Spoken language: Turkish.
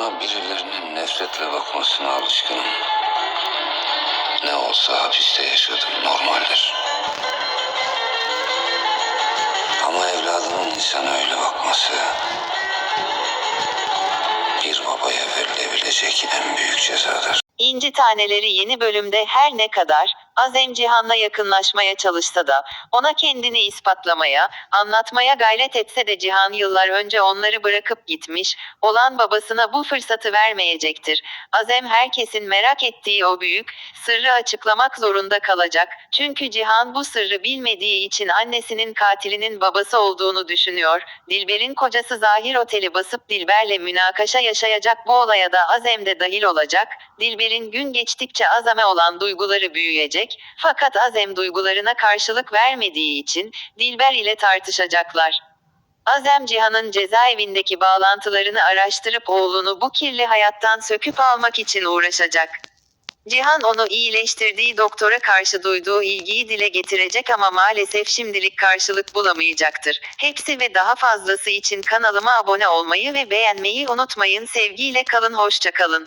Bana birilerinin nefretle bakmasına alışkınım. Ne olsa hapiste yaşadım normaldir. Ama evladının insana öyle bakması bir babaya verilebilecek en büyük cezadır. İnci Taneleri yeni bölümde her ne kadar Azem Cihan'la yakınlaşmaya çalışsa da ona kendini ispatlamaya, anlatmaya gayret etse de Cihan yıllar önce onları bırakıp gitmiş, olan babasına bu fırsatı vermeyecektir. Azem herkesin merak ettiği o büyük sırrı açıklamak zorunda kalacak. Çünkü Cihan bu sırrı bilmediği için annesinin katilinin babası olduğunu düşünüyor. Dilber'in kocası Zahir oteli basıp Dilber'le münakaşa yaşayacak bu olaya da Azem de dahil olacak. Dilber'in gün geçtikçe Azem'e olan duyguları büyüyecek. Fakat Azem duygularına karşılık vermediği için Dilber ile tartışacaklar. Azem Cihan'ın cezaevindeki bağlantılarını araştırıp oğlunu bu kirli hayattan söküp almak için uğraşacak. Cihan onu iyileştirdiği doktora karşı duyduğu ilgiyi dile getirecek ama maalesef şimdilik karşılık bulamayacaktır. Hepsi ve daha fazlası için kanalıma abone olmayı ve beğenmeyi unutmayın. Sevgiyle kalın, hoşça kalın.